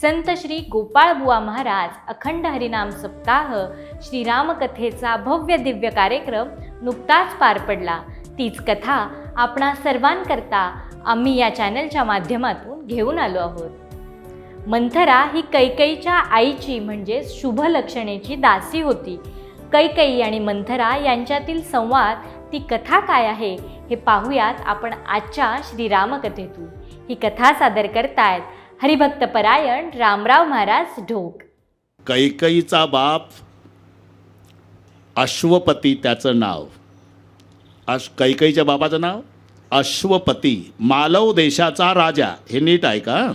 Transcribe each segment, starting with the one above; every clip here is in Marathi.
संत श्री गोपाळबुवा महाराज अखंड हरिनाम सप्ताह श्रीरामकथेचा भव्य दिव्य कार्यक्रम नुकताच पार पडला. तीच कथा आपणा सर्वांकरता आम्ही या चॅनलच्या माध्यमातून घेऊन आलो आहोत. मंथरा ही कैकईच्या आईची म्हणजे शुभ लक्षणेची दासी होती. कैकई आणि मंथरा यांच्यातील संवाद ती कथा काय आहे हे पाहूयात आपण आजच्या श्रीरामकथेतून ही कथा सादर करतायत हरिभक्त परायण रामराव महाराज ढोक. कैकईचा बाप अश्वपती त्याचं नाव. अश कैकईच्या बाबाचं नाव? अश्वपती मालव देशाचा राजा. हे नीट आहे का?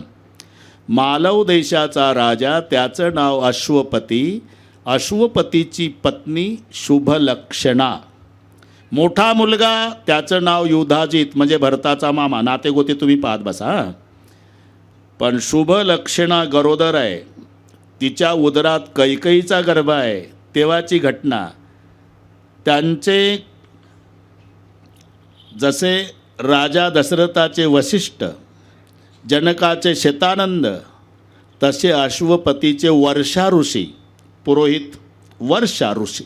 मालव देशाचा राजा त्याचं नाव अश्वपती. अश्वपतीची पत्नी शुभलक्षणा. मोठा मुलगा त्याचं नाव युधाजित म्हणजे भरताचा मामा. नातेगोते तुम्ही पाहत बसा पण शुभ लक्षणा गरोदर आहे. तिच्या उदरात कैकईचा गर्भ आहे. तेव्हाची घटना. त्यांचे जसे राजा दशरथाचे वशिष्ठ जनकाचे शेतानंद तसे अश्वपतीचे वर्षा ऋषी पुरोहित वर्षा ऋषी.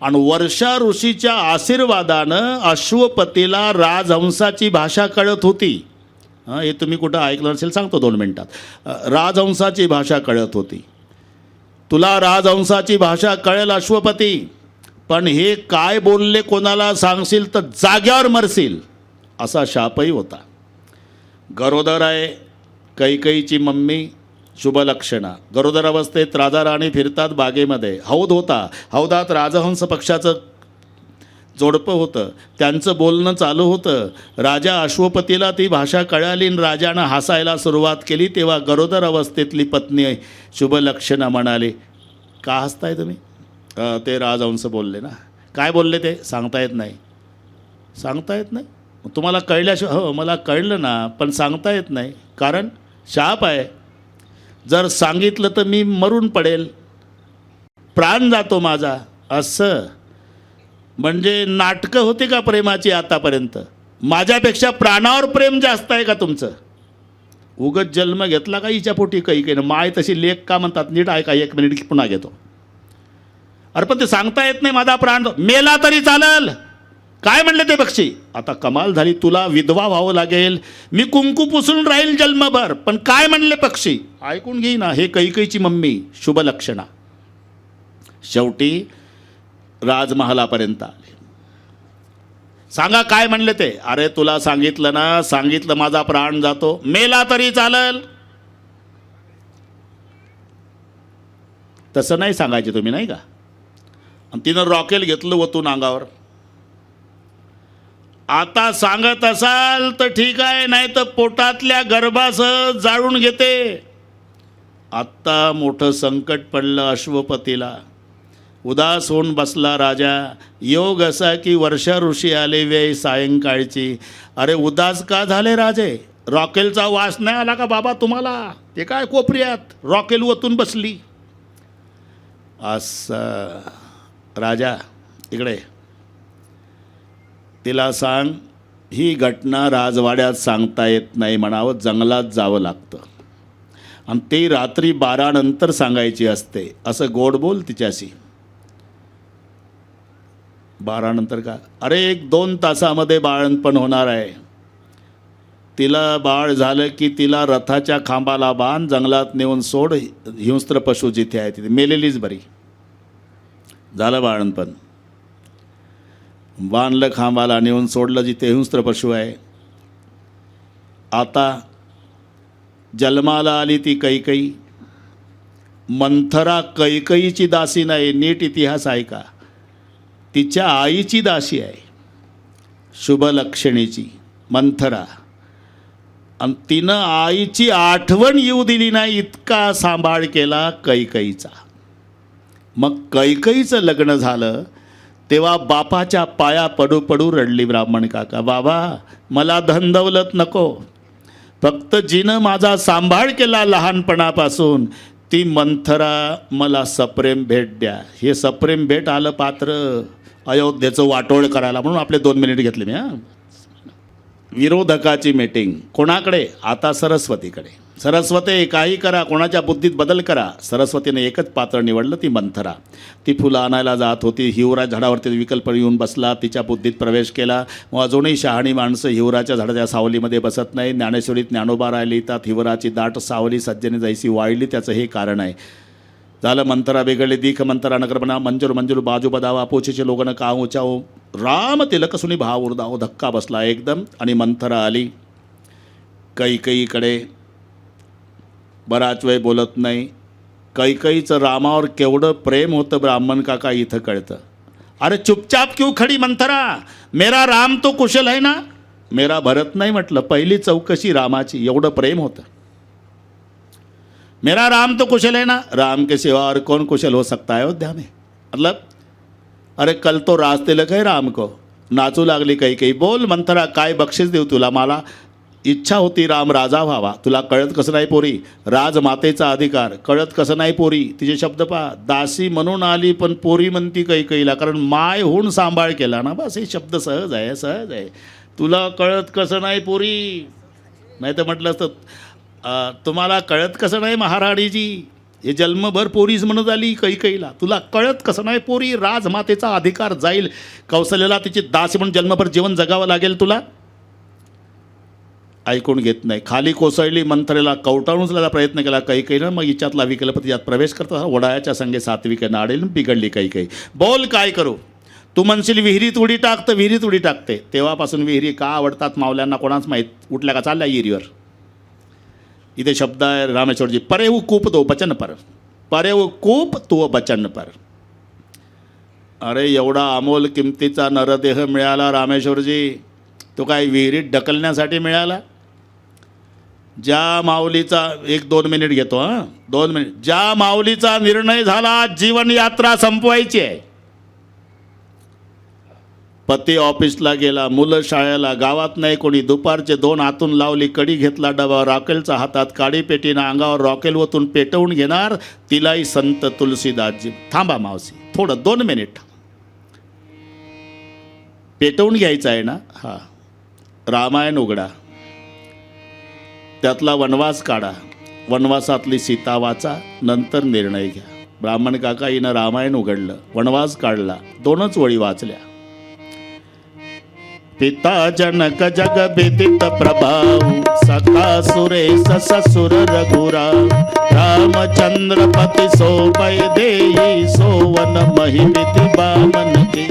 आणि वर्षा ऋषीच्या आशीर्वादानं अश्वपतीला राजहंसाची भाषा कळत होती. हां हे तुम्ही कुठं ऐकलं असेल सांगतो दोन मिनटात. राजहंसाची भाषा कळत होती. तुला राजहंसाची भाषा कळेल अश्वपती पण हे काय बोलले कोणाला सांगशील तर जाग्यावर मरशील असा शापही होता. गरोदर आहे कैकईची मम्मी शुभलक्षणा. गरोदर अवस्थेत राजा राणी फिरतात बागेमध्ये. हौद होता. हौदात राजहंस पक्षाचं जोडपं होतं. त्यांचं बोलणं चालू होतं. राजा अश्वपतीला ती भाषा कळाली आणि राजानं हसायला सुरुवात केली. तेव्हा गरोदर अवस्थेतली पत्नी शुभलक्षणा म्हणाली का हसताय तुम्ही? ते राजहंस बोलले ना काय बोलले ते? सांगता येत नाही. सांगता येत नाही? तुम्हाला कळल्याशिवाय हो मला कळलं ना पण सांगता येत नाही. कारण शाप आहे. जर सांगितलं तर मी मरून पडेल. प्राण जातो माझा. असं म्हणजे नाटकं होते का प्रेमाची आतापर्यंत? माझ्यापेक्षा प्राणावर प्रेम जास्त आहे का तुमचं? उगत जन्म घेतला का हिच्या पोटी काही काही? माय तशी लेख का म्हणतात? नीट आहे का एक मिनिट पुन्हा घेतो. अरे पण ते सांगता येत नाही माझा प्राण. मेला तरी चालल. काय म्हणले ते पक्षी आता कमाल झाली तुला विधवा व्हावं लागेल. मी कुंकू पुसून राहील जन्मभर. पण काय म्हणले पक्षी? ऐकून घेई ना हे कैकईची मम्मी शुभलक्षणा. शेवटी राजमहालापर्यंत आले. सांगा काय म्हणले ते? अरे तुला सांगितलं ना सांगितलं माझा प्राण जातो. मेला तरी चालल. तसं नाही सांगायचे तुम्ही नाही का? आणि तिनं रॉकेल घेतलं वतून अंगावर. आता सांगत असाल तर ठीक आहे नाही तर पोटातल्या गर्भासह जाळून घेते. आत्ता मोठं संकट पडलं अश्वपतीला. उदास होऊन बसला राजा. योग असा की वर्षा ऋषी आले वेळ सायंकाळची. अरे उदास का झाले राजे? रॉकेलचा वास नाही आला का बाबा तुम्हाला? ते काय कोपऱ्यात रॉकेल ओतून बसली. असं. राजा इकडे. तिला सांग ही घटना राजवाड्यात सांगता येत नाही म्हणावं जंगलात जावं लागतं. आणि ते रात्री बारानंतर सांगायची असते. असं गोड बोल तिच्याशी. बारानंतर का? अरे एक दोन तासामध्ये बाळणपण होणार आहे. तिला बाळ झालं की तिला रथाच्या खांबाला बांध जंगलात नेऊन सोड हिंस्त्र पशु जिथे आहे तिथे. मेलेलीच बरी. झालं बाळणपण बांधलं खांबाला नेऊन सोडलं जिथे हिंस्त्र पशु आहे. आता जन्माला आली ती कैकई. मंथरा कैकईची दासी नाही नीट इतिहास आहे का? तिच्या आईची दासी आहे. शुभलक्षणीची मंथरा. आणि तिनं आईची आठवण येऊ दिली नाही इतका सांभाळ केला कैकईचा. मग कैकईचं लग्न झालं तेव्हा बापाच्या पाया पडू पडू रडली ब्राह्मण काका. बाबा मला धन नको. फक्त जिनं माझा सांभाळ केला लहानपणापासून ती मंथरा मला सप्रेम भेट द्या. हे सप्रेम भेट आलं पात्र. अयोध्येचं वाटोळ करायला म्हणून आपले दोन मिनिट घेतले मी हां. विरोधकाची मीटिंग कोणाकडे? आता सरस्वतीकडे. सरस्वती काही करा कोणाच्या बुद्धीत बदल करा. सरस्वतीने एकच पात्र निवडलं ती मंथरा. ती फुलं आणायला जात होती हिवरा झाडावरती विकल्प येऊन बसला तिच्या बुद्धीत प्रवेश केला. मग अजूनही शहाणी माणसं हिवराच्या झाडाच्या सावलीमध्ये बसत नाही. ज्ञानेश्वरीत ज्ञानोबा राहिली त्यात हिवराची दाट सावली सज्जने जायची वाळली त्याचं हे कारण आहे. झालं मंतरा बिघडली दीख मंतरा नगरपणा मंजूर मंजूर बाजू बदावा पोचेचे लोगन का उचाओ राम तिलक सुनी भाव उरदाव धक्का बसला एकदम आणि मंथरा आली कैकईकडे बराच वेळ बोलत नाही कैकईचं रामावर केवढं प्रेम होतं ब्राह्मण काका इथं कळतं अरे चुपचाप क्यों खडी मंथरा मेरा राम तो कुशल आहे ना मेरा भरत नाही म्हटलं पहिली चौकशी रामाची एवढं प्रेम होतं मेरा राम तो कुशल है ना? राम के सिवा और कौन कुशल हो सकता है अयोध्या में? मतलब अरे कल तो राज तिलक है राम को। नाचू लागली काही काही बोल मंथरा काय बक्षीस देऊ तुला मला? इच्छा होती राम राजा व्हावा। तुला कळत कसं नाही पोरी? राजमातेचा अधिकार कळत कसं नाही पोरी? तिचे शब्द पहा. दासी म्हणून आली पण पोरी म्हणती काही कहीला कारण माय होऊन सांभाळ केला ना बस हे शब्द सहज आहे सहज आहे. तुला कळत कसं नाही पोरी? नाही तर म्हटलं असतं तुम्हाला कळत कसं नाही महाराणीजी? हे जन्मभर पोरीज म्हणत आली कैकईला. तुला कळत कसं नाही पोरी? राजमातेचा अधिकार जाईल. कौशल्याला तिची दास म्हणून जन्मभर जीवन जगावं लागेल तुला? ऐकून घेत नाही. खाली कोसळली मंत्रेला कवटाळूनचला प्रयत्न केला कैकईनं. मग हिच्यातला विकल्पती यात प्रवेश करता वडाळ्याच्या संगे सात्विक नाडेल बिघडली कैकई. बोल काय करू? तू म्हणशील विहिरीत उडी टाकतं विहिरीत उडी टाकते. तेव्हापासून विहिरी का आवडतात मावल्यांना कोणाच माहीत? उठल्या का? चालल्या विहिरीवर इथे शब्द आहे रामेश्वरजी परे वो कूप दो बचन पर। परेव वो कूप तो बचन पर। अरे एवढा अमोल किमतीचा नरदेह मिळाला रामेश्वरजी तो काय विहिरीत ढकलण्यासाठी मिळाला? ज्या माऊलीचा एक दोन मिनिट घेतो हां? दोन मिनिट. ज्या माऊलीचा निर्णय झाला जीवनयात्रा संपवायची आहे. पती ऑफिसला गेला मुलं शाळेला गावात नाही कोणी. दुपारचे दोन आतून लावली कडी घेतला डबा रॉकेलचा हातात काडी पेटीनं अंगावर रॉकेल ओतून पेटवून घेणार तिलाही संत तुलसीदासजी. थांबा मावसी थोडं दोन मिनिट पेटवून घ्यायचं आहे ना? हा. रामायण उघडा. त्यातला वनवास काढा. वनवासातली सीता वाचा नंतर निर्णय घ्या. ब्राह्मण काका हिनं रामायण उघडलं. वनवास काढला. दोनच वळी वाचल्या. पिता जनक जग विदित प्रभाव सखा सुरेश ससुर रघुराव रामचंद्र पति सोपय दे सोवन महिमिति बामन के।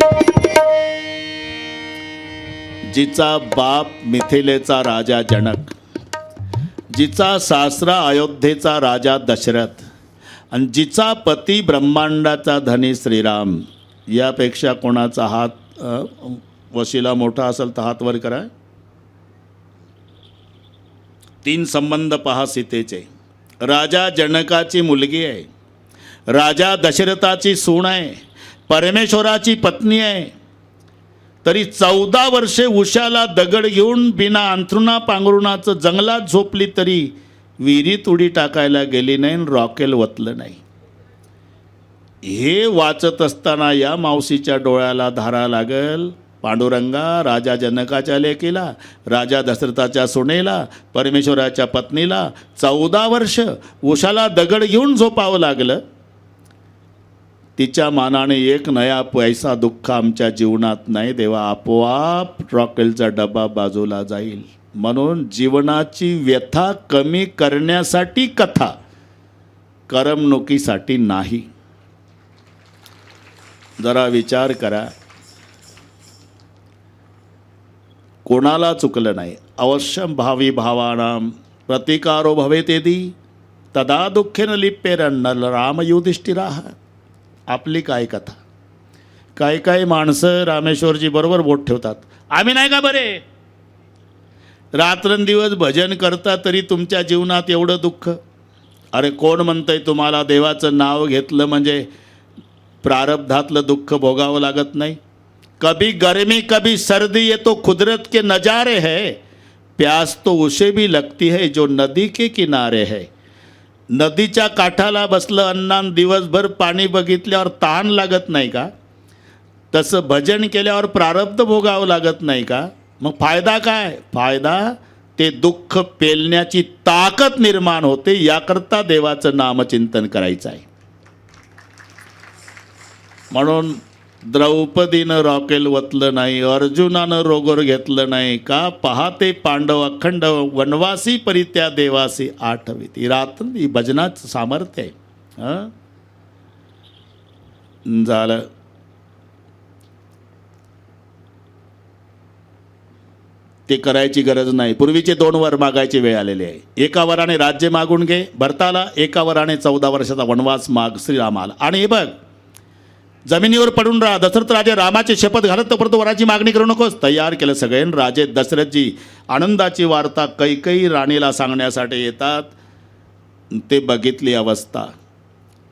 जिचा बाप मिथिलेचा राजा जनक जिचा सासरा अयोध्येचा राजा दशरथ आणि जिचा पती ब्रह्मांडाचा धनी श्रीराम यापेक्षा कोणाचा हात वशिला मोठा असेल तर हात वर करा. तीन संबंध पहा सीतेचे. राजा जनकाची मुलगी आहे. राजा दशरथाची सून आहे. परमेश्वराची पत्नी आहे. तरी चौदा वर्षे उशाला दगड घेऊन बिना अंथरुणा पांघरुणाचं जंगलात झोपली तरी विहिरीत उडी टाकायला गेली नाही आणि रॉकेल वतलं नाही. हे वाचत असताना या मावशीच्या डोळ्याला धारा लागल. पांडुरंगा राजा जनकाच्या लेकीला राजा दशरथाच्या सुनेला परमेश्वराच्या पत्नीला चौदा वर्ष उषाला दगड घेऊन झोपावं लागलं. तिच्या मानाने एक नया पैसा दुःख आमच्या जीवनात नाही देवा आपोआप रॉकेलचा डबा बाजूला जाईल. म्हणून जीवनाची व्यथा कमी करण्यासाठी कथा करमणुकीसाठी नाही. जरा विचार करा. कोणाला चुकलं नाही. अवश्यम भावी भावानाम प्रतिकारो भवेतेदी तदा दुःखेन लिप्पेरन्न राम युधिष्ठिराह आपली काय कथा? काही काही माणसं रामेश्वरजी बरोबर बोट ठेवतात. आम्ही नाही का बरे? रात्रंदिवस भजन करता तरी तुमच्या जीवनात एवढं दुःख? अरे कोण म्हणतंय तुम्हाला देवाचं नाव घेतलं म्हणजे प्रारब्धातलं दुःख भोगावं लागत नाही? कभी गर्मी कभी सर्दी ये तो कुदरत के नज़ारे है। प्यास तो उसे भी लगती है जो नदी के किनारे है। नदीच्या काठाला बसलं अन्नान दिवसभर पाणी बघितल्यावर ताण लागत नाही का? तसं भजन केल्यावर प्रारब्ध भोगावं लागत नाही का? मग फायदा काय फायदा ते दुःख पेलण्याची ताकद निर्माण होते याकरता देवाचं नामचिंतन करायचं आहे. म्हणून द्रौपदीनं रॉकेल वतलं नाही अर्जुनानं रोगोर घेतलं नाही का पहाते पांडव अखंड वनवासी परित्या देवासी आठवीत. ही रात ही भजनाचं सामर्थ्य आहे. झालं. ते करायची गरज नाही. पूर्वीचे दोन वर मागायची वेळ आलेली आहे. एका वराने राज्य मागून घे भरताला एका वराने चौदा वर्षाचा वनवास माग श्रीरामाला. आणि हे बघ जमिनीवर पडून राहा. दशरथ राजे रामाची शपथ घालत परत वराची मागणी करू नकोस. तयार केलं सगळ्यांनी राजे दशरथजी आनंदाची वार्ता कैकई राणीला सांगण्यासाठी येतात. ते बघितली अवस्था.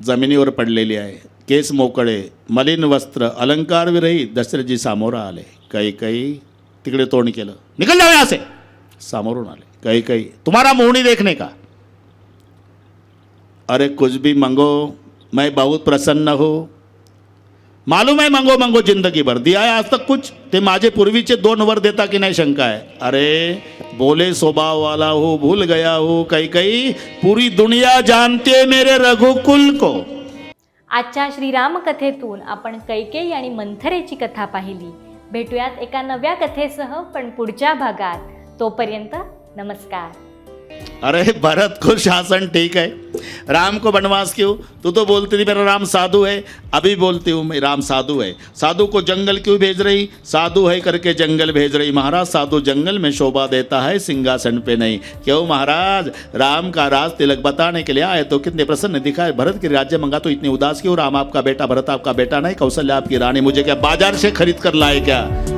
जमिनीवर पडलेली आहे. केस मोकळे. मलिन वस्त्र अलंकारविरही दशरथजी सामोरं आले. कैकई तिकडे तोंड केलं. निकल जावे असे. सामोरून आले. कैकई तुम्हारा मोहनी देखणे का? अरे कुछ भी मंगो मैं बहुत प्रसन्न हो. मालूम आहे मंगो मंगो जिंदगी भर। दिया है आज तक कुछ? ते माझे पूर्वीचे दोन वर देता की नाही शंका आहे अरे बोले स्वभाव वाला हो भूल गया हो काही काही पूरी दुनिया जानते मेरे रघुकुल को। आजच्या श्रीराम कथेतून आपण कैकेयी आणि मंथरेची कथा पाहिली. भेटूयात एका नव्या कथेसह पण पुढच्या भागात. तोपर्यंत नमस्कार. अरे भरत को शासन ठीक है। राम को वनवास क्यों? तू तो बोलती थी, मेरा राम साधु है। अभी बोलती हूँ, मैं राम साधु है। साधु को जंगल क्यों भेज रही? साधु है करके जंगल भेज रही। महाराज, साधु जंगल में शोभा देता है, सिंहासन पे नहीं। क्यों महाराज? राम का राज तिलक बताने के लिए आए तो कितने प्रसन्न दिखाए। भरत की राज्य मंगा तो इतनी उदास क्यों? राम आपका बेटा, भरत आपका बेटा नहीं। कौशल्या आपकी रानी मुझे क्या बाज़ार से खरीद कर लाए क्या?